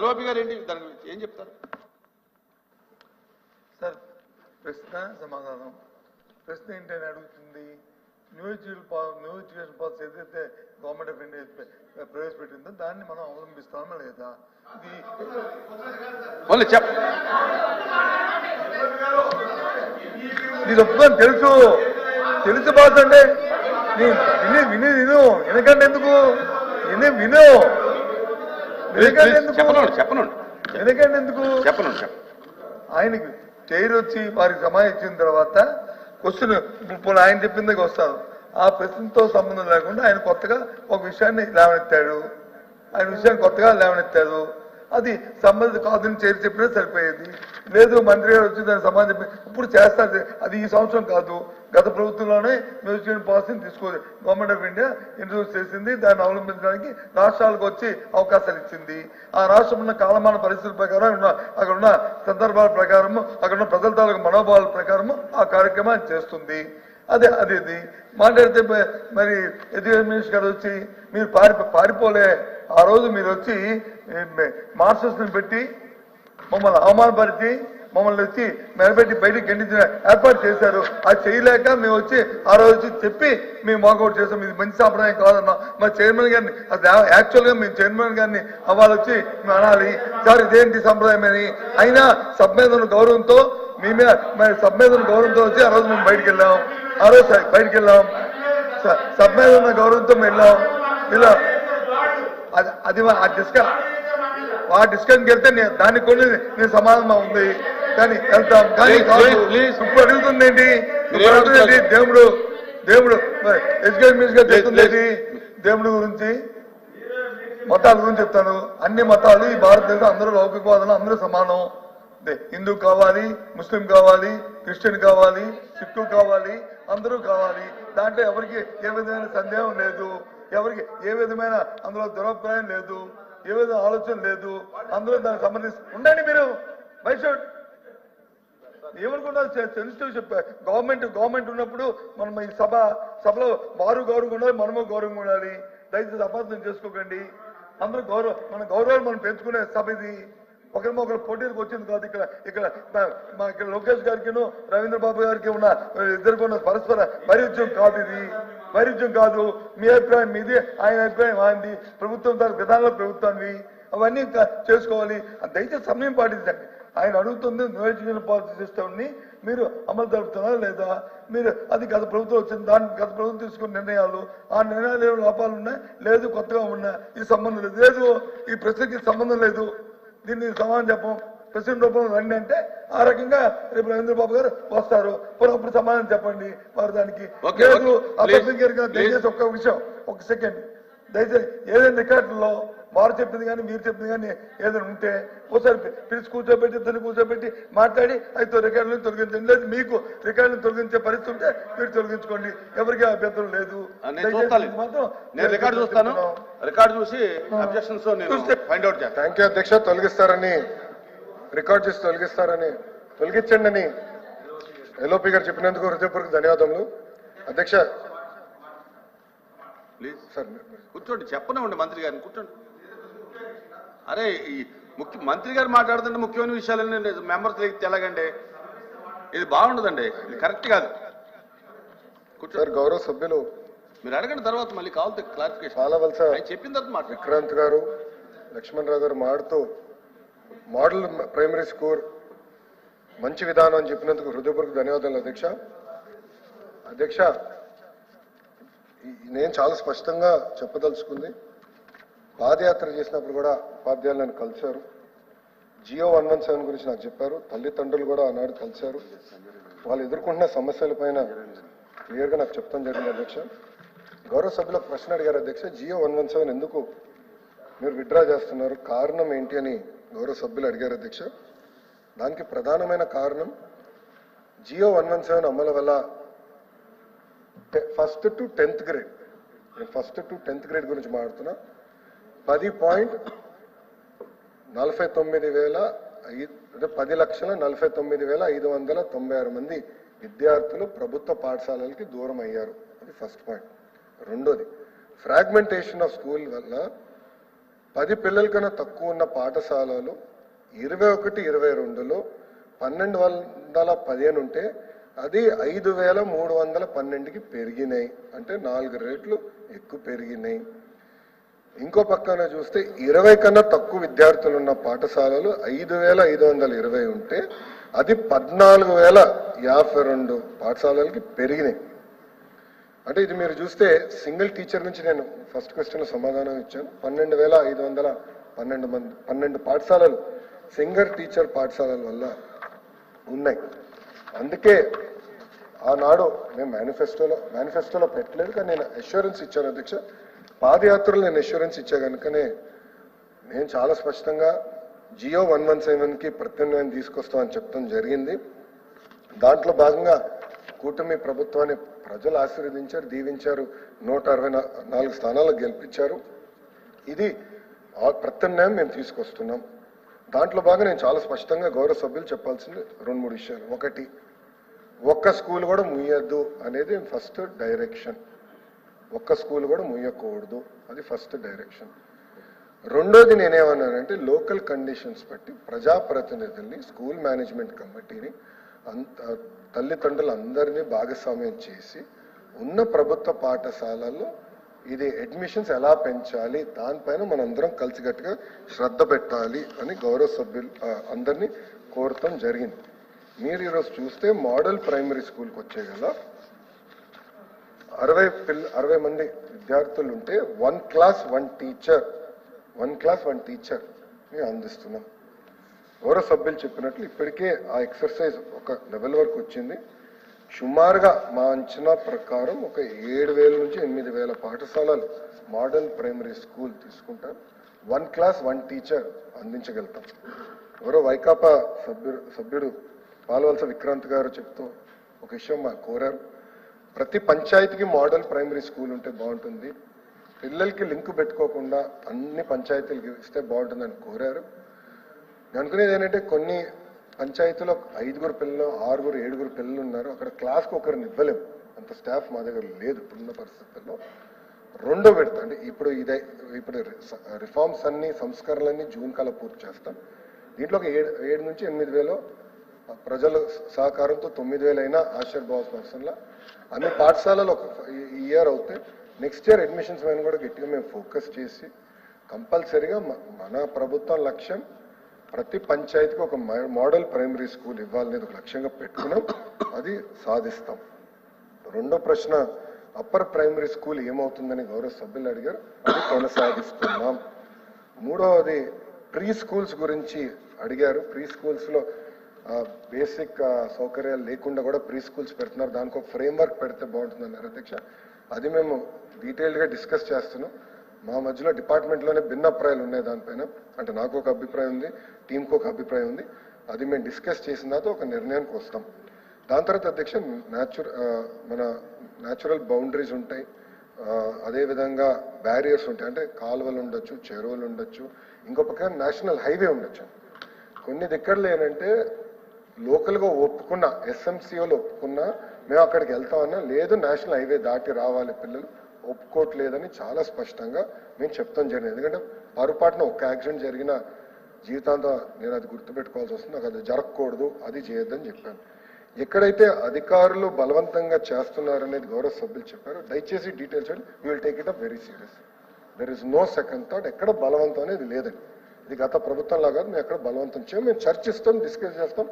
LOP గారు ఏంటి? దాని గురించి ఏం చెప్తారు? సార్ ప్రశ్న సమాధానం. ప్రశ్న ఏంటని అడుగుతుంది. న్యూ ఎడ్యుకేషన్ పా న్యూ ఎడ్యుకేషన్ పాలసీ ఏదైతే గవర్నమెంట్ ఆఫ్ ఇండియా ప్ర- ప్రవేశపెట్టిందో దాన్ని మనం అవలంబిస్తామా లేదా? ఇది ఓన్లీ చెప్ ఇది ఒప్పుకొని తెలుసు. తెలుసు బాస్ అంటే విని విని విను. వెనకండి ఎందుకు? విని విను. చెప్పనండి చెప్పనండి. వెనకండి ఎందుకు? చెప్పనండి ఆయనకి చైర్ వచ్చి వారికి సమాధానం ఇచ్చిన తర్వాత క్వశ్చన్ ఇప్పుడు ఆయన చెప్పిందే వస్తాను ఆ ప్రశ్నతో సంబంధం లేకుండా ఆయన కొత్తగా ఒక విషయాన్ని లేవనెత్తాడు. ఆయన విషయాన్ని కొత్తగా లేవనెత్తాడు. అది సంబంధిత కాదని చేరి చెప్పినా సరిపోయేది. లేదు మంత్రి గారు వచ్చి దానికి సమాధానం చెప్పి ఇప్పుడు చేస్తారు అది ఈ సంవత్సరం కాదు. గత ప్రభుత్వంలోనే మ్యూజియం పాలసీని తీసుకో గవర్నమెంట్ ఆఫ్ ఇండియా ఇంట్రడ్యూస్ చేసింది దాన్ని అవలంబించడానికి రాష్ట్రాలకు వచ్చి అవకాశాలు ఇచ్చింది. ఆ రాష్ట్రం ఉన్న కాలమాన పరిస్థితుల ప్రకారం అక్కడ ఉన్న సందర్భాల ప్రకారము అక్కడ ఉన్న ప్రజల తాలూకు మనోభావాల ప్రకారము ఆ కార్యక్రమాన్ని చేస్తుంది. అదే అదే ఇది మాట్లాడితే మరి ఎడ్యుకేషన్ మినిస్టర్ గారు వచ్చి మీరు పారి పారిపోలే. ఆ రోజు మీరు వచ్చి మాస్టర్స్ని పెట్టి మమ్మల్ని అవమానపరిచి మమ్మల్ని వచ్చి మెరపెట్టి బయటికి గెండించిన ఏర్పాటు చేశారు. అది చేయలేక మేము వచ్చి ఆ రోజు వచ్చి చెప్పి మేము వాకౌట్ చేసాం ఇది మంచి సాంప్రదాయం కాదన్నా మా చైర్మన్ గారిని అది యాక్చువల్గా మేము చైర్మన్ గారిని అవ్వాలి వచ్చి మేము అనాలి. సార్ ఇదేంటి సంప్రదాయం అని. అయినా సబ్మేధన గౌరవంతో మేమే మరి సబ్మేధన గౌరవంతో వచ్చి ఆ రోజు మేము బయటికి వెళ్ళాం. ఆ రోజు స- బయటికి వెళ్ళాం. మీద ఉన్న గౌరవంతో మేము వెళ్ళాం. ఇలా అది అది ఆ డిస్క ఆ డిస్కషన్కి వెళ్తే నేను దానికి కూడా నేను సమాధానం ఉంది. కానీ వెళ్తాం. కానీ. ఇప్పుడు అడుగుతుంది ఏంటి ఇప్పుడు అడుగుతుంది? దేవుడు దేవుడు ఎడ్యుకేషన్ మినిస్టర్? దేవుడి గురించి మతాల గురించి చెప్తాను. అన్ని మతాలు ఈ భారతదేశం అందరూ లౌకికవాదులు అందరూ సమానం. హిందూ కావాలి ముస్లిం కావాలి క్రిస్టియన్ కావాలి సిక్కు కావాలి అందరూ కావాలి. దాంట్లో ఎవరికి ఏ విధమైన సందేహం లేదు. ఎవరికి ఏ విధమైన అందులో దురభిప్రాయం లేదు. ఏ విధమైన ఆలోచన లేదు. అందరూ దానికి సంబంధించి ఉండండి మీరు. వైషుడ్ ఏమనుకున్నారు సెన్సిటివ్ చెప్పా గవర్నమెంట్ గవర్నమెంట్ ఉన్నప్పుడు మనం ఈ సభ సభలో వారు గౌరవంగా ఉండాలి మనము గౌరవంగా ఉండాలి. దయచేసి అపార్థం చేసుకోకండి. అందరూ గౌరవ మన గౌరవాలు మనం పెంచుకునే సభ ఇది. ఒకరి ఒకరు పోటీలకు వచ్చింది కాదు ఇక్కడ ఇక్కడ మా- ఇక్కడ లోకేష్ గారికి రవీంద్ర బాబు గారికి ఉన్న ఇద్దరికి ఉన్న పరస్పర వైరుధ్యం కాదు ఇది. వైరుధ్యం కాదు. మీ అభిప్రాయం మీది ఆయన అభిప్రాయం ఆయనది. ప్రభుత్వం దాని విధానంలో ప్రభుత్వాన్ని అవన్నీ చేసుకోవాలి. దయచేసి సమయం పాటించండి. ఆయన అడుగుతుంది నియోజకవర్గ పాలసీ సిస్టమ్ని మీరు అమలు జరుపుతున్నారా లేదా? మీరు అది గత ప్రభుత్వం వచ్చింది దాని గత ప్రభుత్వం తీసుకున్న నిర్ణయాలు ఆ నిర్ణయాలు ఏమైనా లోపాలు ఉన్నాయి? లేదు కొత్తగా ఉన్నాయి. ఈ సంబంధం లేదు. లేదు ఈ ప్రశ్నకి సంబంధం లేదు. దీన్ని సమాధానం చెప్పం. ప్రెసిడెంట్ రూపంలో రండి అంటే ఆ రకంగా రేపు రవీంద్ర బాబు గారు వస్తారు. అప్పుడు సమాధానం చెప్పండి వారు దానికి. లేదు. ఆ దయచేసి ఒక్క విషయం ఒక సెకండ్. దయచేసి ఏదైనా రికార్డులో వారు చెప్పింది కానీ మీరు చెప్పింది కానీ ఏదైనా ఉంటే ఒకసారి పిలిచి కూర్చోబెట్టి ఇద్దరిని కూర్చోబెట్టి మాట్లాడి అయితే రికార్డులను తొలగించండి. లేదు మీకు రికార్డులను తొలగించే పరిస్థితి ఉంటే మీరు తొలగించుకోండి. ఎవరికి అభ్యంతరం లేదు. చూస్తాను. ఇది మాత్రం నేను రికార్డు చూస్తాను. చెప్తున్నాం. రికార్డు చూసి అబ్జెక్షన్స్ నేను చూస్తే- ఫైండ్ అవుట్ చేస్తాను. థ్యాంక్ యూ అధ్యక్ష. తొలగిస్తారని రికార్డ్ చేసి తొలగిస్తారని తొలగించండి అని ఎల్ఓపి గారు చెప్పినందుకు హృదయపూర్వక ధన్యవాదములు. అధ్యక్ష. ప్లీజ్ సార్ కూర్చోండి. చెప్పనివ్వండి మంత్రి గారిని. కూర్చోండి. అరే ఈ ముఖ్య మంత్రి గారు మాట్లాడుతుంటే ముఖ్యమైన విషయాలన్నీ మెంబర్స్ ఎలాగండి ఇది బాగుండదండి. ఇది కరెక్ట్ కాదు. కూర్చోండి సార్ గౌరవ సభ్యులు. మీరు అడగండి తర్వాత మళ్ళీ కావాలి క్లారిఫికేషన్. పాలవలస ఆయన చెప్పిన తర్వాత మాట్లాడు. విక్రాంత్ గారు లక్ష్మణ్ రావు గారు మాడుతూ మోడల్ ప్రైమరీ స్కూల్ మంచి విధానం అని చెప్పినందుకు హృదయపూర్వక ధన్యవాదాలు అధ్యక్ష. అధ్యక్ష నేను చాలా స్పష్టంగా చెప్పదలుచుకుంది. పాదయాత్ర చేసినప్పుడు కూడా ఉపాధ్యాయులు నన్ను కలిశారు. జియో వన్ వన్ సెవెన్ గురించి నాకు చెప్పారు. తల్లిదండ్రులు కూడా ఆనాడు కలిశారు. వాళ్ళు ఎదుర్కొంటున్న సమస్యల పైన క్లియర్గా నాకు చెప్తాం జరిగింది అధ్యక్ష. గౌరవ సభ్యుల ప్రశ్న అడిగారు అధ్యక్ష. జియో వన్ వన్ సెవెన్ ఎందుకు మీరు విత్డ్రా చేస్తున్నారు? కారణం ఏంటి అని గౌరవ సభ్యులు అడిగారు అధ్యక్ష. దానికి ప్రధానమైన కారణం జియో వన్ వన్ సెవెన్ అమలు వల్ల ఫస్ట్ టు టెన్త్ గ్రేడ్. నేను ఫస్ట్ టు టెన్త్ గ్రేడ్ గురించి మాట్లాడుతున్నా. పది పాయింట్ నలభై తొమ్మిది వేల అంటే పది లక్షల నలభై తొమ్మిది వేల ఐదు వందల తొంభై ఆరు మంది విద్యార్థులు ప్రభుత్వ పాఠశాలలకి దూరం అయ్యారు. అది ఫస్ట్ పాయింట్ రెండోది ఫ్రాగ్మెంటేషన్ ఆఫ్ స్కూల్ వల్ల పది పిల్లల కన్నా తక్కువ ఉన్న పాఠశాలలు ఇరవై ఒకటి ఇరవై రెండులో పన్నెండు వందల పదిహేను ఉంటే అది ఐదు వేల మూడు వందల పన్నెండుకి పెరిగినాయి. అంటే నాలుగు రేట్లు ఎక్కువ పెరిగినాయి. ఇంకో పక్కన చూస్తే ఇరవై కన్నా తక్కువ విద్యార్థులు ఉన్న పాఠశాలలు ఐదు వేల ఐదు వందల ఇరవై ఉంటే అది పద్నాలుగు వేల యాభై రెండు పాఠశాలలకి పెరిగినాయి. అంటే ఇది మీరు చూస్తే సింగిల్ టీచర్ నుంచి నేను ఫస్ట్ క్వశ్చన్ సమాధానం ఇచ్చాను. పన్నెండు వేల ఐదు వందల పన్నెండు మంది పన్నెండు పాఠశాలలు సింగిల్ టీచర్ పాఠశాలల వల్ల ఉన్నాయి. అందుకే ఆనాడు మేము మేనిఫెస్టోలో మేనిఫెస్టోలో పెట్టలేదు కానీ నేను అష్యూరెన్స్ ఇచ్చాను అధ్యక్ష. పాదయాత్రలు నేను అష్యూరెన్స్ ఇచ్చా కనుకనే నేను చాలా స్పష్టంగా జియో వన్ వన్ సెవెన్కి ప్రత్యామ్నాయం తీసుకొస్తామని చెప్తాం జరిగింది. దాంట్లో భాగంగా కూటమి ప్రభుత్వాన్ని ప్రజలు ఆశీర్వదించారు దీవించారు నూట అరవై నాలుగు స్థానాలకు గెలిపించారు. ఇది ఆ ప్రత్యామ్నాయం మేము తీసుకొస్తున్నాం. దాంట్లో బాగా నేను చాలా స్పష్టంగా గౌరవ సభ్యులు చెప్పాల్సింది రెండు మూడు విషయాలు. ఒకటి ఒక్క స్కూల్ కూడా ముయ్యద్దు అనేది ఫస్ట్ డైరెక్షన్. ఒక్క స్కూల్ కూడా ముయ్యకూడదు అది ఫస్ట్ డైరెక్షన్. రెండోది నేనేమన్నానంటే లోకల్ కండిషన్స్ బట్టి ప్రజాప్రతినిధుల్ని స్కూల్ మేనేజ్మెంట్ కమిటీని అంత తల్లిదండ్రులు అందరినీ భాగస్వామ్యం చేసి ఉన్న ప్రభుత్వ పాఠశాలల్లో ఇది అడ్మిషన్స్ ఎలా పెంచాలి దానిపైన మనందరం కలిసికట్టుగా శ్రద్ధ పెట్టాలి అని గౌరవ సభ్యులు అందరినీ కోరటం జరిగింది. మీరు ఈరోజు చూస్తే మోడల్ ప్రైమరీ స్కూల్కి వచ్చే కదా అరవై పిల్ల అరవై మంది విద్యార్థులు ఉంటే one class one teacher one class one teacher మేము అందిస్తున్నాం. గౌరవ సభ్యులు చెప్పినట్లు ఇప్పటికే ఆ ఎక్సర్సైజ్ ఒక లెవెల్ వరకు వచ్చింది. సుమారుగా మా అంచనా ప్రకారం ఒక ఏడు వేల నుంచి ఎనిమిది వేల పాఠశాలలు మోడల్ ప్రైమరీ స్కూల్ తీసుకుంటాం వన్ క్లాస్ వన్ టీచర్ అందించగలుగుతాం. ఎవరో వైకాపా సభ్యుడు సభ్యుడు పాల్వలస విక్రాంత్ గారు చెప్తూ ఒక విషయం మా కోరారు. ప్రతి పంచాయతీకి మోడల్ ప్రైమరీ స్కూల్ ఉంటే బాగుంటుంది. పిల్లలకి లింక్ పెట్టుకోకుండా అన్ని పంచాయతీలకి ఇస్తే బాగుంటుందని కోరారు. నేను అనుకునేది ఏంటంటే కొన్ని పంచాయతీలో ఐదుగురు పిల్లలు ఆరుగురు ఏడుగురు పిల్లలు ఉన్నారు. అక్కడ క్లాస్కి ఒకరిని ఇవ్వలేము. అంత స్టాఫ్ మా దగ్గర లేదు ఇప్పుడున్న పరిస్థితుల్లో. రెండో విడత అంటే ఇప్పుడు ఇదే ఇప్పుడు రిఫార్మ్స్ అన్ని సంస్కరణలన్నీ జూన్ కల్లా పూర్తి చేస్తాం. దీంట్లో ఒక ఏడు ఏడు నుంచి ఎనిమిది వేలు ప్రజల సహకారంతో తొమ్మిది వేలైనా ఆశ్చర్య ఆశీర్వాద్ పర్సన్ల అన్ని పాఠశాలలు ఒక ఈ ఇయర్ అవుతాయి నెక్స్ట్ ఇయర్ అడ్మిషన్స్ పైన కూడా గట్టిగా మేము ఫోకస్ చేసి కంపల్సరీగా మన ప్రభుత్వం లక్ష్యం ప్రతి పంచాయతీకి ఒక మోడల్ ప్రైమరీ స్కూల్ ఇవ్వాలనేది ఒక లక్ష్యంగా పెట్టుకున్నాం. అది సాధిస్తాం. రెండో ప్రశ్న అప్పర్ ప్రైమరీ స్కూల్ ఏమవుతుందని గౌరవ సభ్యులు అడిగారు. అది కొనసాగిస్తున్నాం. మూడవది ప్రీ స్కూల్స్ గురించి అడిగారు. ప్రీ స్కూల్స్లో బేసిక్ సౌకర్యాలు లేకుండా కూడా ప్రీ స్కూల్స్ పెడుతున్నారు. దానికి ఒక ఫ్రేమ్ వర్క్ పెడితే బాగుంటుంది అన్నారు అధ్యక్ష. అది మేము డీటెయిల్డ్గా డిస్కస్ చేస్తున్నాం. మా మధ్యలో డిపార్ట్మెంట్లోనే భిన్న అభిప్రాయాలు ఉన్నాయి దానిపైన. అంటే నాకు ఒక అభిప్రాయం ఉంది టీంకు ఒక అభిప్రాయం ఉంది. అది మేము డిస్కస్ చేసిన తర్వాత ఒక నిర్ణయానికి వస్తాం. దాని తర్వాత అధ్యక్ష న్యాచురల్ మన న్యాచురల్ బౌండరీస్ ఉంటాయి. అదేవిధంగా బ్యారియర్స్ ఉంటాయి. అంటే కాలువలు ఉండొచ్చు చెరువులు ఉండొచ్చు. ఇంకో పక్కన నేషనల్ హైవే ఉండొచ్చు. కొన్ని దగ్గరలో ఏంటంటే లోకల్గా ఒప్పుకున్న ఎస్ఎంసీఓలు ఒప్పుకున్నా మేము అక్కడికి వెళ్తామన్నా లేదు నేషనల్ హైవే దాటి రావాలి పిల్లలు ఒప్పుకోవట్లేదని చాలా స్పష్టంగా మేము చెప్తాం జరిగింది. ఎందుకంటే పొరపాటున ఒక్క యాక్సిడెంట్ జరిగిన జీవితాంతం నేను అది గుర్తుపెట్టుకోవాల్సి వస్తుంది. నాకు అది జరగకూడదు అది చేయొద్దని చెప్పాను. ఎక్కడైతే అధికారులు బలవంతంగా చేస్తున్నారనేది గౌరవ సభ్యులు చెప్పారు దయచేసి details you will take it up very serious there is no second thought ఎక్కడ బలవంతం అనేది లేదండి. ఇది గత ప్రభుత్వం లాగా మేము ఎక్కడ బలవంతం చేయం మేము చర్చిస్తాం డిస్కస్ చేస్తాం.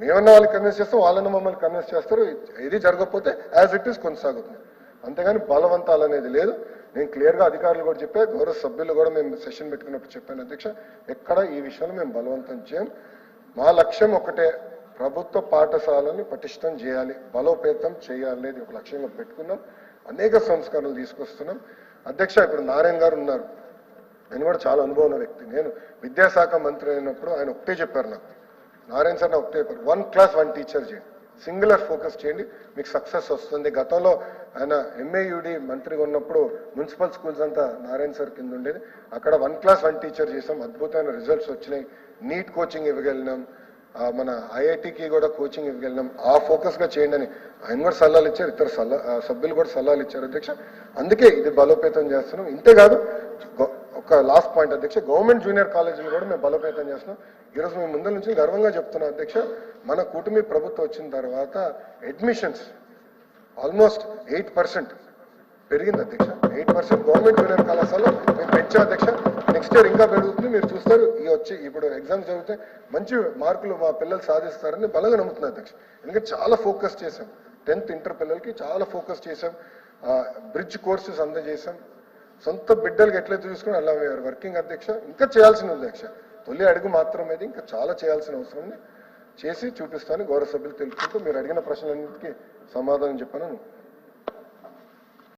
మేమన్నా వాళ్ళని కన్విన్స్ చేస్తాం వాళ్ళని మమ్మల్ని కన్విన్స్ చేస్తారు. ఇది జరగకపోతే యాజ్ ఇట్ ఈస్ కొనసాగుతుంది. అంతేగాని బలవంతాలు అనేది లేదు. నేను క్లియర్గా అధికారులు కూడా చెప్పే గౌరవ సభ్యులు కూడా మేము సెషన్ పెట్టుకున్నప్పుడు చెప్పాను అధ్యక్ష ఎక్కడ ఈ విషయంలో మేము బలవంతం చేయం. మా లక్ష్యం ఒకటే ప్రభుత్వ పాఠశాలని పటిష్టం చేయాలి బలోపేతం చేయాలి అనేది ఒక లక్ష్యంగా పెట్టుకున్నాం. అనేక సంస్కరణలు తీసుకొస్తున్నాం. అధ్యక్ష ఇప్పుడు నారాయణ గారు ఉన్నారు. నేను కూడా చాలా అనుభవం ఉన్న వ్యక్తి. నేను విద్యాశాఖ మంత్రి అయినప్పుడు ఆయన ఒకటే చెప్పారు నాకు. నారాయణ సార్ నాకు ఒకటే వన్ క్లాస్ వన్ టీచర్ చేయండి. సింగులర్ ఫోకస్ చేయండి. మీకు సక్సెస్ వస్తుంది. గతంలో ఆయన ఎంఏయుడి మంత్రిగా ఉన్నప్పుడు మున్సిపల్ స్కూల్స్ అంతా నారాయణ సార్ కింద ఉండేది. అక్కడ వన్ క్లాస్ వన్ టీచర్ చేసాం. అద్భుతమైన రిజల్ట్స్ వచ్చినాయి. నీట్ కోచింగ్ ఇవ్వగలిగినాం. మన ఐఐటికి కూడా కోచింగ్ ఇవ్వగలిగినాం. ఆ ఫోకస్గా చేయండి అని. ఆయన కూడా సలహాలు ఇచ్చారు. ఇతర సలహా సభ్యులు కూడా సలహాలు ఇచ్చారు అధ్యక్ష. అందుకే ఇది బలోపేతం చేస్తున్నాం. ఇంతేకాదు ఒక లాస్ట్ పాయింట్ అధ్యక్ష. గవర్నమెంట్ జూనియర్ కాలేజీలు కూడా మేము బలోపేతం చేస్తున్నాం. ఈరోజు మేము ముందు నుంచి గర్వంగా చెప్తున్నాం అధ్యక్ష. మన కూటమి ప్రభుత్వం వచ్చిన తర్వాత అడ్మిషన్స్ ఆల్మోస్ట్ ఎయిట్ పర్సెంట్ పెరిగింది అధ్యక్ష. ఎయిట్ పర్సెంట్ గవర్నమెంట్ జూనియర్ కళాశాలలో మేము పెంచాం అధ్యక్ష. నెక్స్ట్ ఇయర్ ఇంకా పెరుగుతుంది. మీరు చూస్తారు ఈ వచ్చి ఇప్పుడు ఎగ్జామ్స్ జరిగితే మంచి మార్కులు మా పిల్లలు సాధిస్తారని బలంగా నమ్ముతున్నారు అధ్యక్ష. ఎందుకంటే చాలా ఫోకస్ చేశాం. టెన్త్ ఇంటర్ పిల్లలకి చాలా ఫోకస్ చేశాం. బ్రిడ్జ్ కోర్సెస్ అందజేశాం. సొంత బిడ్డలకి ఎట్లా చూసుకుని అలా వీఆర్ వర్కింగ్ అధ్యక్ష ఇంకా చేయాల్సిన ఉంది అధ్యక్ష. తొలి అడుగు మాత్రమే ఇంకా చాలా చేయాల్సిన అవసరం ఉంది. చేసి చూపిస్తాను గౌరవ సభ్యులు తెలుసుకుంటూ మీరు అడిగిన ప్రశ్నలన్నింటికీ సమాధానం చెప్పాను.